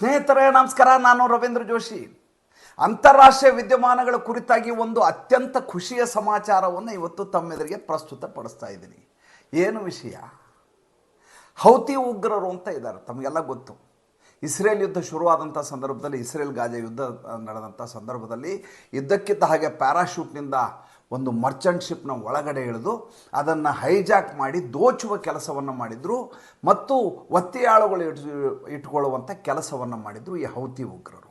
ಸ್ನೇಹಿತರೇ, ನಮಸ್ಕಾರ. ನಾನು ರವೀಂದ್ರ ಜೋಶಿ. ಅಂತಾರಾಷ್ಟ್ರೀಯ ವಿದ್ಯಮಾನಗಳ ಕುರಿತಾಗಿ ಒಂದು ಅತ್ಯಂತ ಖುಷಿಯ ಸಮಾಚಾರವನ್ನು ಇವತ್ತು ತಮ್ಮೆದುರಿಗೆ ಪ್ರಸ್ತುತಪಡಿಸ್ತಾ ಇದ್ದೀನಿ. ಏನು ವಿಷಯ? ಹೌತಿ ಉಗ್ರರು ಅಂತ ಇದ್ದಾರೆ, ತಮಗೆಲ್ಲ ಗೊತ್ತು. ಇಸ್ರೇಲ್ ಯುದ್ಧ ಶುರುವಾದಂಥ ಸಂದರ್ಭದಲ್ಲಿ, ಇಸ್ರೇಲ್ ಗಾಜಾ ಯುದ್ಧ ನಡೆದಂಥ ಸಂದರ್ಭದಲ್ಲಿ, ಇದ್ದಕ್ಕಿದ್ದ ಹಾಗೆ ಪ್ಯಾರಾಶೂಟ್ನಿಂದ ಒಂದು ಮರ್ಚೆಂಟ್ ಶಿಪ್ನ ಒಳಗಡೆ ಇಳಿದು ಅದನ್ನು ಹೈಜಾಕ್ ಮಾಡಿ ದೋಚುವ ಕೆಲಸವನ್ನು ಮಾಡಿದರು ಮತ್ತು ಒತ್ತೆಯಾಳುಗಳು ಇಟ್ ಇಟ್ಕೊಳ್ಳುವಂಥ ಕೆಲಸವನ್ನು ಮಾಡಿದರು ಈ ಹೌತಿ ಉಗ್ರರು.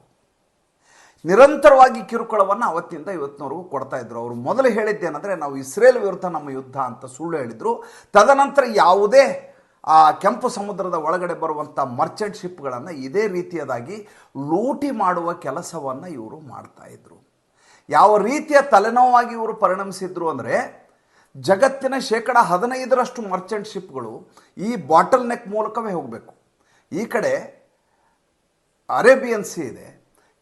ನಿರಂತರವಾಗಿ ಕಿರುಕುಳವನ್ನು ಅವತ್ತಿಂದ ಇವತ್ತಿನವರೆಗೂ ಕೊಡ್ತಾ ಇದ್ರು. ಅವರು ಮೊದಲು ಹೇಳಿದ್ದೇನೆಂದರೆ ನಾವು ಇಸ್ರೇಲ್ ವಿರುದ್ಧ ನಮ್ಮ ಯುದ್ಧ ಅಂತ ಸುಳ್ಳು ಹೇಳಿದರು. ತದನಂತರ ಯಾವುದೇ, ಆ, ಕೆಂಪು ಸಮುದ್ರದ ಒಳಗಡೆ ಬರುವಂಥ ಮರ್ಚೆಂಟ್ ಶಿಪ್ಗಳನ್ನು ಇದೇ ರೀತಿಯದಾಗಿ ಲೂಟಿ ಮಾಡುವ ಕೆಲಸವನ್ನು ಇವರು ಮಾಡ್ತಾ ಇದ್ರು. ಯಾವ ರೀತಿಯ ತಲೆನೋವಾಗಿ ಇವರು ಪರಿಣಮಿಸಿದ್ರು ಅಂದರೆ ಜಗತ್ತಿನ ಶೇಕಡ ಹದಿನೈದರಷ್ಟು ಮರ್ಚೆಂಟ್ ಶಿಪ್ಗಳು ಈ ಬಾಟಲ್ ನೆಕ್ ಮೂಲಕವೇ ಹೋಗಬೇಕು. ಈ ಕಡೆ ಅರೇಬಿಯನ್ ಸಿ ಇದೆ,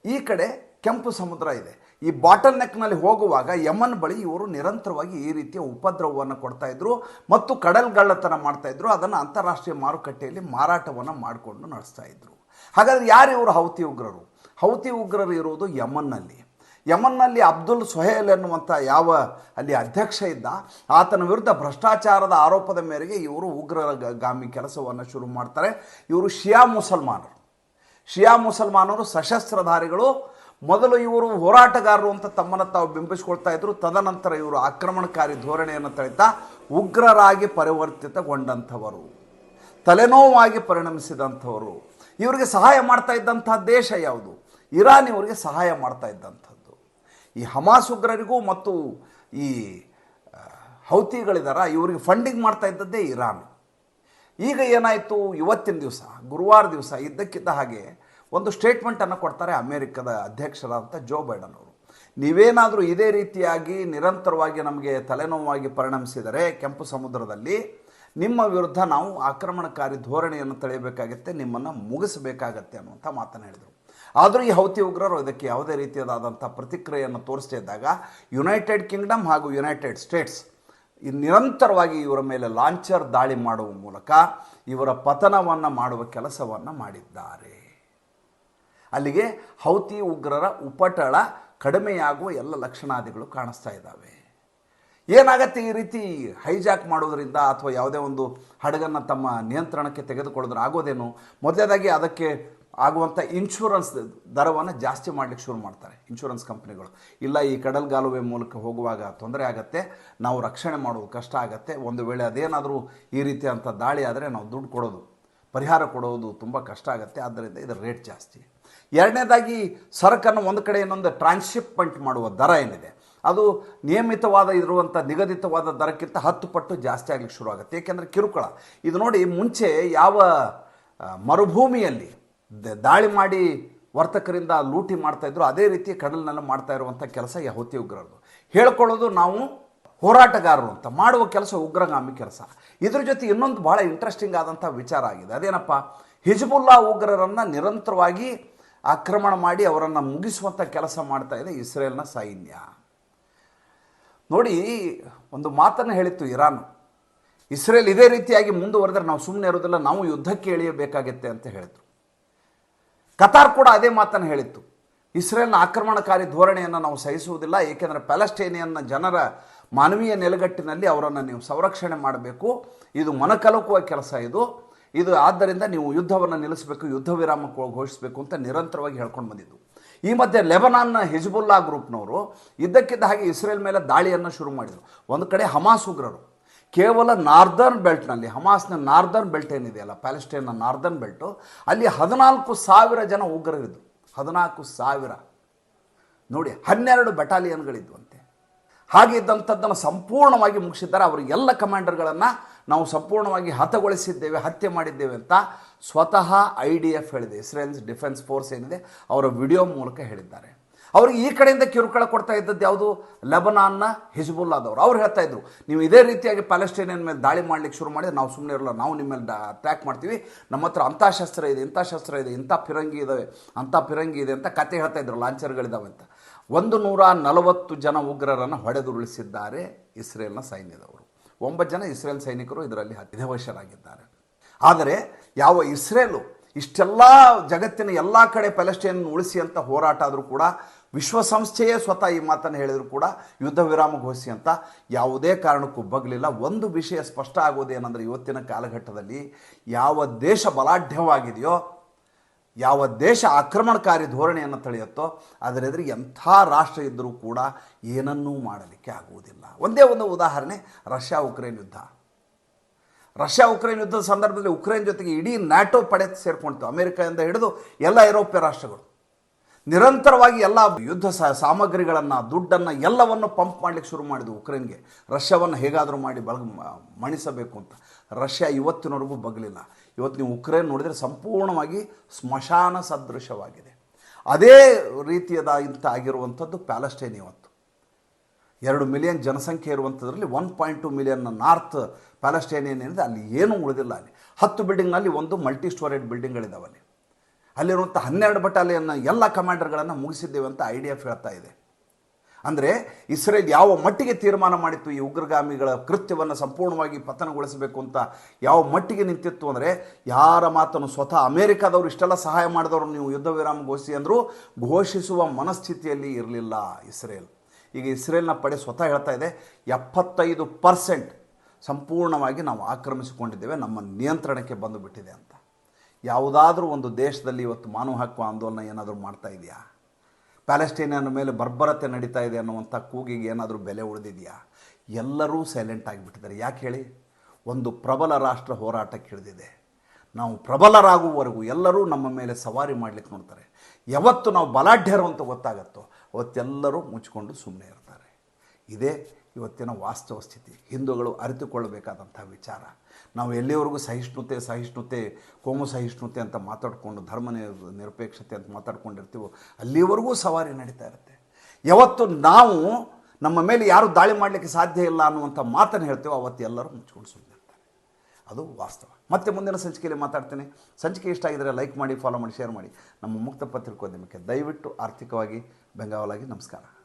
ಈ ಕಡೆ ಕೆಂಪು ಸಮುದ್ರ ಇದೆ. ಈ ಬಾಟಲ್ ನೆಕ್ನಲ್ಲಿ ಹೋಗುವಾಗ ಯಮನ್ ಬಳಿ ಇವರು ನಿರಂತರವಾಗಿ ಈ ರೀತಿಯ ಉಪದ್ರವವನ್ನು ಕೊಡ್ತಾಯಿದ್ರು ಮತ್ತು ಕಡಲ್ಗಳ್ಳತನ ಮಾಡ್ತಾಯಿದ್ರು ಅದನ್ನು ಅಂತಾರಾಷ್ಟ್ರೀಯ ಮಾರುಕಟ್ಟೆಯಲ್ಲಿ ಮಾರಾಟವನ್ನು ಮಾಡಿಕೊಂಡು ನಡೆಸ್ತಾ ಇದ್ರು. ಹಾಗಾದ್ರೆ ಯಾರು ಇವರು ಹೌತಿ ಉಗ್ರರು? ಹೌತಿ ಉಗ್ರರು ಇರುವುದು ಯಮನ್ನಲ್ಲಿ. ಯಮನ್ನಲ್ಲಿ ಅಬ್ದುಲ್ ಸೊಹೇಲ್ ಎನ್ನುವಂಥ ಯಾವ ಅಲ್ಲಿ ಅಧ್ಯಕ್ಷ ಇದ್ದ, ಆತನ ವಿರುದ್ಧ ಭ್ರಷ್ಟಾಚಾರದ ಆರೋಪದ ಮೇರೆಗೆ ಇವರು ಉಗ್ರರ ಗಾಮಿ ಕೆಲಸವನ್ನು ಶುರು ಮಾಡ್ತಾರೆ. ಇವರು ಶಿಯಾ ಮುಸಲ್ಮಾನರು. ಶಿಯಾ ಮುಸಲ್ಮಾನರು ಸಶಸ್ತ್ರಧಾರಿಗಳು. ಮೊದಲು ಇವರು ಹೋರಾಟಗಾರರು ಅಂತ ತಮ್ಮನ್ನು ತಾವು ಬಿಂಬಿಸಿಕೊಳ್ತಾ ಇದ್ದರು ತದನಂತರ ಇವರು ಆಕ್ರಮಣಕಾರಿ ಧೋರಣೆಯನ್ನು ತಳಿತಾ ಉಗ್ರರಾಗಿ ಪರಿವರ್ತಿತಗೊಂಡಂಥವರು. ತಲೆನೋವಾಗಿ ಪರಿಣಮಿಸಿದಂಥವರು. ಇವರಿಗೆ ಸಹಾಯ ಮಾಡ್ತಾ ಇದ್ದಂಥ ದೇಶ ಯಾವುದು? ಇರಾನ್ ಇವರಿಗೆ ಸಹಾಯ ಮಾಡ್ತಾ ಇದ್ದಂಥದ್ದು. ಈ ಹಮಾಸ್ ಉಗ್ರರಿಗೂ ಮತ್ತು ಈ ಹೌತಿಗಳಿದಾರ, ಇವರಿಗೆ ಫಂಡಿಂಗ್ ಮಾಡ್ತಾ ಇದ್ದದ್ದೇ ಇರಾನ್. ಈಗ ಏನಾಯಿತು, ಇವತ್ತಿನ ದಿವಸ, ಗುರುವಾರ ದಿವಸ ಇದ್ದಕ್ಕಿದ್ದ ಹಾಗೆ ಒಂದು ಸ್ಟೇಟ್ಮೆಂಟನ್ನು ಕೊಡ್ತಾರೆ ಅಮೇರಿಕದ ಅಧ್ಯಕ್ಷರಾದಂಥ ಜೋ ಬೈಡನ್ ಅವರು. ನೀವೇನಾದರೂ ಇದೇ ರೀತಿಯಾಗಿ ನಿರಂತರವಾಗಿ ನಮಗೆ ತಲೆನೋವಾಗಿ ಪರಿಣಮಿಸಿದರೆ ಕೆಂಪು ಸಮುದ್ರದಲ್ಲಿ ನಿಮ್ಮ ವಿರುದ್ಧ ನಾವು ಆಕ್ರಮಣಕಾರಿ ಧೋರಣೆಯನ್ನು ತಳೆಯಬೇಕಾಗತ್ತೆ, ನಿಮ್ಮನ್ನು ಮುಗಿಸಬೇಕಾಗತ್ತೆ ಅನ್ನುವಂಥ ಮಾತನ್ನು ಹೇಳಿದರು. ಆದರೂ ಈ ಹೌತಿ ಉಗ್ರರು ಇದಕ್ಕೆ ಯಾವುದೇ ರೀತಿಯಾದಂಥ ಪ್ರತಿಕ್ರಿಯೆಯನ್ನು ತೋರಿಸ್ತಾ ಇದ್ದಾಗ ಯುನೈಟೆಡ್ ಕಿಂಗ್ಡಮ್ ಹಾಗೂ ಯುನೈಟೆಡ್ ಸ್ಟೇಟ್ಸ್ ನಿರಂತರವಾಗಿ ಇವರ ಮೇಲೆ ಲಾಂಚರ್ ದಾಳಿ ಮಾಡುವ ಮೂಲಕ ಇವರ ಪತನವನ್ನು ಮಾಡುವ ಕೆಲಸವನ್ನು ಮಾಡಿದ್ದಾರೆ. ಅಲ್ಲಿಗೆ ಹೌತಿ ಉಗ್ರರ ಉಪಟಳ ಕಡಿಮೆಯಾಗುವ ಎಲ್ಲ ಲಕ್ಷಣಾದಿಗಳು ಕಾಣಿಸ್ತಾ ಇದ್ದಾವೆ. ಏನಾಗತ್ತೆ ಈ ರೀತಿ ಹೈಜಾಕ್ ಮಾಡೋದರಿಂದ ಅಥವಾ ಯಾವುದೇ ಒಂದು ಹಡಗನ್ನು ತಮ್ಮ ನಿಯಂತ್ರಣಕ್ಕೆ ತೆಗೆದುಕೊಳ್ಳೋದ್ರ ಆಗೋದೇನು? ಮೊದಲೇದಾಗಿ ಅದಕ್ಕೆ ಆಗುವಂಥ ಇನ್ಶೂರೆನ್ಸ್ ದರವನ್ನು ಜಾಸ್ತಿ ಮಾಡಲಿಕ್ಕೆ ಶುರು ಮಾಡ್ತಾರೆ ಇನ್ಶೂರೆನ್ಸ್ ಕಂಪ್ನಿಗಳು ಇಲ್ಲ, ಈ ಕಡಲ್ಗಾಲುವೆ ಮೂಲಕ ಹೋಗುವಾಗ ತೊಂದರೆ ಆಗತ್ತೆ, ನಾವು ರಕ್ಷಣೆ ಮಾಡೋದು ಕಷ್ಟ ಆಗತ್ತೆ, ಒಂದು ವೇಳೆ ಅದೇನಾದರೂ ಈ ರೀತಿಯಂಥ ದಾಳಿ ಆದರೆ ನಾವು ದುಡ್ಡು ಕೊಡೋದು, ಪರಿಹಾರ ಕೊಡೋದು ತುಂಬ ಕಷ್ಟ ಆಗುತ್ತೆ, ಆದ್ದರಿಂದ ಇದರ ರೇಟ್ ಜಾಸ್ತಿ. ಎರಡನೇದಾಗಿ, ಸರಕನ್ನು ಒಂದು ಕಡೆ ಇನ್ನೊಂದು ಟ್ರಾನ್ಸ್ಶಿಪ್ಮೆಂಟ್ ಮಾಡುವ ದರ ಏನಿದೆ, ಅದು ನಿಯಮಿತವಾದ ಇರುವಂಥ ನಿಗದಿತವಾದ ದರಕ್ಕಿಂತ ಹತ್ತು ಪಟ್ಟು ಜಾಸ್ತಿ ಆಗಲಿಕ್ಕೆ ಶುರು ಆಗುತ್ತೆ. ಏಕೆಂದರೆ ಕಿರುಕುಳ, ಇದು ನೋಡಿ ಮುಂಚೆ ಯಾವ ಮರುಭೂಮಿಯಲ್ಲಿ ದಾಳಿ ಮಾಡಿ ವರ್ತಕರಿಂದ ಲೂಟಿ ಮಾಡ್ತಾ ಇದ್ರು, ಅದೇ ರೀತಿ ಕಡಲಿನಲ್ಲಿ ಮಾಡ್ತಾ ಇರುವಂಥ ಕೆಲಸ ಈ ಹೌತಿ ಉಗ್ರರದು. ಹೇಳ್ಕೊಳ್ಳೋದು ನಾವು ಹೋರಾಟಗಾರರು ಅಂತ, ಮಾಡುವ ಕೆಲಸ ಉಗ್ರಗಾಮಿ ಕೆಲಸ. ಇದ್ರ ಜೊತೆ ಇನ್ನೊಂದು ಭಾಳ ಇಂಟ್ರೆಸ್ಟಿಂಗ್ ಆದಂಥ ವಿಚಾರ ಆಗಿದೆ. ಅದೇನಪ್ಪ? ಹಿಜ್ಬುಲ್ಲಾ ಉಗ್ರರನ್ನು ನಿರಂತರವಾಗಿ ಆಕ್ರಮಣ ಮಾಡಿ ಅವರನ್ನು ಮುಗಿಸುವಂಥ ಕೆಲಸ ಮಾಡ್ತಾ ಇದೆ ಇಸ್ರೇಲ್ನ ಸೈನ್ಯ. ನೋಡಿ, ಒಂದು ಮಾತನ್ನು ಹೇಳಿತ್ತು ಇರಾನ್. ಇಸ್ರೇಲ್ ಇದೇ ರೀತಿಯಾಗಿ ಮುಂದುವರೆದ್ರೆ ನಾವು ಸುಮ್ಮನೆ ಇರೋದಿಲ್ಲ ನಾವು ಯುದ್ಧಕ್ಕೆ ಇಳಿಯಬೇಕಾಗತ್ತೆ ಅಂತ ಹೇಳಿದ್ರು. ಕತಾರ್ ಕೂಡ ಅದೇ ಮಾತನ್ನು ಹೇಳಿತ್ತು. ಇಸ್ರೇಲ್ನ ಆಕ್ರಮಣಕಾರಿ ಧೋರಣೆಯನ್ನು ನಾವು ಸಹಿಸುವುದಿಲ್ಲ, ಏಕೆಂದರೆ ಪ್ಯಾಲೆಸ್ಟೈನಿಯನ್ನ ಜನರ ಮಾನವೀಯ ನೆಲೆಗಟ್ಟಿನಲ್ಲಿ ಅವರನ್ನು ನೀವು ಸಂರಕ್ಷಣೆ ಮಾಡಬೇಕು. ಇದು ಮನಕಲುಕುವ ಕೆಲಸ ಇದು. ಇದು ಆದ್ದರಿಂದ ನೀವು ಯುದ್ಧವನ್ನು ನಿಲ್ಲಿಸಬೇಕು, ಯುದ್ಧ ವಿರಾಮ ಘೋಷಿಸಬೇಕು ಅಂತ ನಿರಂತರವಾಗಿ ಹೇಳ್ಕೊಂಡು ಬಂದಿದ್ದು. ಈ ಮಧ್ಯೆ ಲೆಬನಾನ್ನ ಹಿಜ್ಬುಲ್ಲಾ ಗ್ರೂಪ್ನವರು ಇದ್ದಕ್ಕಿದ್ದ ಹಾಗೆ ಇಸ್ರೇಲ್ ಮೇಲೆ ದಾಳಿಯನ್ನು ಶುರು ಮಾಡಿದರು. ಒಂದು ಕಡೆ ಹಮಾಸ್ ಉಗ್ರರು. ಕೇವಲ ನಾರ್ದರ್ನ್ ಬೆಲ್ಟ್ನಲ್ಲಿ, ಹಮಾಸ್ನ ನಾರ್ದರ್ನ್ ಬೆಲ್ಟ್ ಏನಿದೆಯಲ್ಲ, ಪ್ಯಾಲೆಸ್ಟೈನ್ನ ನಾರ್ದರ್ನ್ ಬೆಲ್ಟು, ಅಲ್ಲಿ ಹದಿನಾಲ್ಕು ಸಾವಿರ ಜನ ಉಗ್ರರಿದ್ದು ಹದಿನಾಲ್ಕು ಸಾವಿರ. ನೋಡಿ, ಹನ್ನೆರಡು ಬೆಟಾಲಿಯನ್ಗಳಿದ್ವಂತೆ ಹಾಗೆ ಇದ್ದಂಥದ್ದನ್ನು ಸಂಪೂರ್ಣವಾಗಿ ಮುಗಿಸಿದ್ದಾರೆ. ಅವರು ಎಲ್ಲ ಕಮಾಂಡರ್ಗಳನ್ನು ನಾವು ಸಂಪೂರ್ಣವಾಗಿ ಹತಗೊಳಿಸಿದ್ದೇವೆ, ಹತ್ಯೆ ಮಾಡಿದ್ದೇವೆ ಅಂತ ಸ್ವತಃ ಐ ಡಿ ಎಫ್ ಹೇಳಿದೆ. ಇಸ್ರೇಲ್ಸ್ ಡಿಫೆನ್ಸ್ ಫೋರ್ಸ್ ಏನಿದೆ, ಅವರ ವಿಡಿಯೋ ಮೂಲಕ ಹೇಳಿದ್ದಾರೆ. ಅವ್ರಿಗೆ ಈ ಕಡೆಯಿಂದ ಕಿರುಕುಳ ಕೊಡ್ತಾ ಇದ್ದದ್ದು ಯಾವುದು? ಲೆಬನಾನ್ನ ಹಿಜ್ಬುಲ್ಲಾದವರು. ಅವ್ರು ಹೇಳ್ತಾ ಇದ್ರು, ನೀವು ಇದೇ ರೀತಿಯಾಗಿ ಪ್ಯಾಲೆಸ್ಟೈನಿಯನ್ ಮೇಲೆ ದಾಳಿ ಮಾಡ್ಲಿಕ್ಕೆ ಶುರು ಮಾಡಿದ್ರೆ ನಾವು ಸುಮ್ಮನೆ ಇರಲ್ಲ, ನಾವು ನಿಮ್ಮ ಮೇಲೆ ಅಟ್ಯಾಕ್ ಮಾಡ್ತೀವಿ. ನಮ್ಮ ಹತ್ರ ಅಂಥ ಶಸ್ತ್ರ ಇದೆ, ಇಂಥ ಶಸ್ತ್ರ ಇದೆ, ಇಂಥ ಫಿರಂಗಿ ಇದ್ದಾವೆ ಅಂಥ ಫಿರಂಗಿ ಇದೆ ಅಂತ ಕತೆ ಹೇಳ್ತಾ ಇದ್ರು, ಲಾಂಚರ್ಗಳಿದಾವೆ ಅಂತ. ಒಂದು ನೂರ ನಲವತ್ತು ಜನ ಉಗ್ರರನ್ನು ಹೊಡೆದುರುಳಿಸಿದ್ದಾರೆ ಇಸ್ರೇಲ್ನ ಸೈನ್ಯದವರು. ಒಂಬತ್ತು ಜನ ಇಸ್ರೇಲ್ ಸೈನಿಕರು ಇದರಲ್ಲಿ ವಿಧವಶರಾಗಿದ್ದಾರೆ ಆದರೆ ಯಾವ ಇಸ್ರೇಲು ಇಷ್ಟೆಲ್ಲ ಜಗತ್ತಿನ ಎಲ್ಲ ಕಡೆ ಪ್ಯಾಲೆಸ್ಟೈನ್ ಉಳಿಸಿ ಅಂತ ಹೋರಾಟ ಆದರೂ ಕೂಡ ವಿಶ್ವಸಂಸ್ಥೆಯೇ ಸ್ವತಃ ಈ ಮಾತನ್ನು ಹೇಳಿದ್ರು ಕೂಡ ಯುದ್ಧ ವಿರಾಮ ಘೋಷಿಸಿ ಅಂತ ಯಾವುದೇ ಕಾರಣಕ್ಕೂ ಬಗ್ಲಿಲ್ಲ. ಒಂದು ವಿಷಯ ಸ್ಪಷ್ಟ ಆಗೋದೇನೆಂದರೆ ಇವತ್ತಿನ ಕಾಲಘಟ್ಟದಲ್ಲಿ ಯಾವ ದೇಶ ಬಲಾಢ್ಯವಾಗಿದೆಯೋ, ಯಾವ ದೇಶ ಆಕ್ರಮಣಕಾರಿ ಧೋರಣೆಯನ್ನು ತಳೆಯುತ್ತೋ, ಅದರ ಎದುರಿಗೆ ಎಂಥ ರಾಷ್ಟ್ರ ಇದ್ದರೂ ಕೂಡ ಏನನ್ನೂ ಮಾಡಲಿಕ್ಕೆ ಆಗುವುದಿಲ್ಲ. ಒಂದೇ ಒಂದು ಉದಾಹರಣೆ, ರಷ್ಯಾ ಉಕ್ರೇನ್ ಯುದ್ಧ. ರಷ್ಯಾ ಉಕ್ರೇನ್ ಯುದ್ಧದ ಸಂದರ್ಭದಲ್ಲಿ ಉಕ್ರೇನ್ ಜೊತೆಗೆ ಇಡೀ ನ್ಯಾಟೋ ಪಡೆ ಸೇರ್ಕೊಳ್ತು ಅಮೆರಿಕದಿಂದ ಹಿಡಿದು ಎಲ್ಲ ಐರೋಪ್ಯ ರಾಷ್ಟ್ರಗಳು. ನಿರಂತರವಾಗಿ ಎಲ್ಲ ಯುದ್ಧ ಸಾಮಗ್ರಿಗಳನ್ನು, ದುಡ್ಡನ್ನು ಎಲ್ಲವನ್ನು ಪಂಪ್ ಮಾಡಲಿಕ್ಕೆ ಶುರು ಮಾಡಿದ್ವು ಉಕ್ರೇನ್ಗೆ. ರಷ್ಯಾವನ್ನು ಹೇಗಾದರೂ ಮಾಡಿ ಬಳಗ ಮಣಿಸಬೇಕು ಅಂತ. ರಷ್ಯಾ ಇವತ್ತಿನವರೆಗೂ ಬಗ್ಲಿಲ್ಲ. ಇವತ್ತು ನೀವು ಉಕ್ರೇನ್ ನೋಡಿದರೆ ಸಂಪೂರ್ಣವಾಗಿ ಸ್ಮಶಾನ ಸದೃಶವಾಗಿದೆ. ಅದೇ ರೀತಿಯದ ಇಂಥ ಆಗಿರುವಂಥದ್ದು ಪ್ಯಾಲೆಸ್ಟೈನ್ ಇವತ್ತು. ಎರಡು ಮಿಲಿಯನ್ ಜನಸಂಖ್ಯೆ ಇರುವಂಥದ್ರಲ್ಲಿ one point two million north Palestinian ಏನಿದೆ ಅಲ್ಲಿ ಏನೂ ಉಳಿದಿಲ್ಲ ಅಲ್ಲಿ. ಹತ್ತು ಬಿಲ್ಡಿಂಗ್ನಲ್ಲಿ ಒಂದು ಮಲ್ಟಿ ಸ್ಟೋರೇಡ್ ಬಿಲ್ಡಿಂಗ್ಗಳಿದ್ದಾವೆ ಅಲ್ಲಿ. ಅಲ್ಲಿರುವಂಥ ಹನ್ನೆರಡು ಬಟಾಲಿಯನ್ನ ಎಲ್ಲ ಕಮಾಂಡರ್ಗಳನ್ನು ಮುಗಿಸಿದ್ದೇವೆ ಅಂತ ಐ ಡಿ ಎಫ್ ಹೇಳ್ತಾ ಇದೆ. ಅಂದರೆ ಇಸ್ರೇಲ್ ಯಾವ ಮಟ್ಟಿಗೆ ತೀರ್ಮಾನ ಮಾಡಿತ್ತು, ಈ ಉಗ್ರಗಾಮಿಗಳ ಕೃತ್ಯವನ್ನು ಸಂಪೂರ್ಣವಾಗಿ ಪತನಗೊಳಿಸಬೇಕು ಅಂತ ಯಾವ ಮಟ್ಟಿಗೆ ನಿಂತಿತ್ತು ಅಂದರೆ, ಯಾರ ಮಾತನ್ನು ಸ್ವತಃ ಅಮೇರಿಕಾದವರು ಇಷ್ಟೆಲ್ಲ ಸಹಾಯ ಮಾಡಿದವರು ನೀವು ಯುದ್ಧ ವಿರಾಮ ಘೋಷಿಸಿ ಅಂದರೂ, ಘೋಷಿಸುವ ಮನಸ್ಥಿತಿಯಲ್ಲಿ ಇರಲಿಲ್ಲ ಇಸ್ರೇಲ್. ಈಗ ಇಸ್ರೇಲ್ನ ಪಡೆ ಸ್ವತಃ ಹೇಳ್ತಾ ಇದೆ, ಎಪ್ಪತ್ತೈದು ಪರ್ಸೆಂಟ್ ಸಂಪೂರ್ಣವಾಗಿ ನಾವು ಆಕ್ರಮಿಸಿಕೊಂಡಿದ್ದೇವೆ, ನಮ್ಮ ನಿಯಂತ್ರಣಕ್ಕೆ ಬಂದುಬಿಟ್ಟಿದೆ ಅಂತ. ಯಾವುದಾದ್ರೂ ಒಂದು ದೇಶದಲ್ಲಿ ಇವತ್ತು ಮಾನವ ಹಕ್ಕು ಆಂದೋಲನ ಏನಾದರೂ ಮಾಡ್ತಾ ಇದೆಯಾ? ಪ್ಯಾಲೆಸ್ಟೈನಿಯನ್ ಮೇಲೆ ಬರ್ಬರತೆ ನಡೀತಾ ಇದೆ ಅನ್ನುವಂಥ ಕೂಗಿಗೆ ಏನಾದರೂ ಬೆಲೆ ಉಳಿದಿದೆಯಾ? ಎಲ್ಲರೂ ಸೈಲೆಂಟ್ ಆಗಿಬಿಟ್ಟಿದ್ದಾರೆ. ಯಾಕೆ ಹೇಳಿ? ಒಂದು ಪ್ರಬಲ ರಾಷ್ಟ್ರ ಹೋರಾಟಕ್ಕೆ ಹಿಡಿದಿದೆ ನಾವು ಪ್ರಬಲರಾಗುವವರೆಗೂ ಎಲ್ಲರೂ ನಮ್ಮ ಮೇಲೆ ಸವಾರಿ ಮಾಡಲಿಕ್ಕೆ ನೋಡ್ತಾರೆ. ಯಾವತ್ತು ನಾವು ಬಲಾಢ್ಯರು ಅಂತ ಗೊತ್ತಾಗತ್ತೋ, ಅವತ್ತೆಲ್ಲರೂ ಮುಚ್ಚಿಕೊಂಡು ಸುಮ್ಮನೆ ಇರ್ತಾರೆ. ಇದೇ ಇವತ್ತಿನ ವಾಸ್ತವ ಸ್ಥಿತಿ. ಹಿಂದೂಗಳು ಅರಿತುಕೊಳ್ಳಬೇಕಾದಂಥ ವಿಚಾರ. ನಾವು ಎಲ್ಲಿವರೆಗೂ ಸಹಿಷ್ಣುತೆ ಸಹಿಷ್ಣುತೆ, ಕೋಮು ಸಹಿಷ್ಣುತೆ ಅಂತ ಮಾತಾಡಿಕೊಂಡು, ಧರ್ಮ ನಿರ್- ನಿರಪೇಕ್ಷತೆ ಅಂತ ಮಾತಾಡ್ಕೊಂಡಿರ್ತೀವೋ, ಅಲ್ಲಿವರೆಗೂ ಸವಾರಿ ನಡೀತಾ ಇರುತ್ತೆ. ಯಾವತ್ತು ನಾವು ನಮ್ಮ ಮೇಲೆ ಯಾರು ದಾಳಿ ಮಾಡಲಿಕ್ಕೆ ಸಾಧ್ಯ ಇಲ್ಲ ಅನ್ನುವಂಥ ಮಾತನ್ನು ಹೇಳ್ತೇವೋ, ಅವತ್ತು ಎಲ್ಲರೂ ಮುಚ್ಕೊಂಡು ಸುಮ್ಮನೆ ಇರ್ತಾರೆ. ಅದು ವಾಸ್ತವ. ಮತ್ತೆ ಮುಂದಿನ ಸಂಚಿಕೆಯಲ್ಲಿ ಮಾತಾಡ್ತೇನೆ. ಸಂಚಿಕೆ ಇಷ್ಟ ಆಗಿದರೆ ಲೈಕ್ ಮಾಡಿ, ಫಾಲೋ ಮಾಡಿ, ಶೇರ್ ಮಾಡಿ. ನಮ್ಮ ಮುಕ್ತ ಪತ್ರಿಕೋದ್ಯಮಕ್ಕೆ ದಯವಿಟ್ಟು ಆರ್ಥಿಕವಾಗಿ ಬೆಂಗಾವಲಾಗಿ ನಮಸ್ಕಾರ.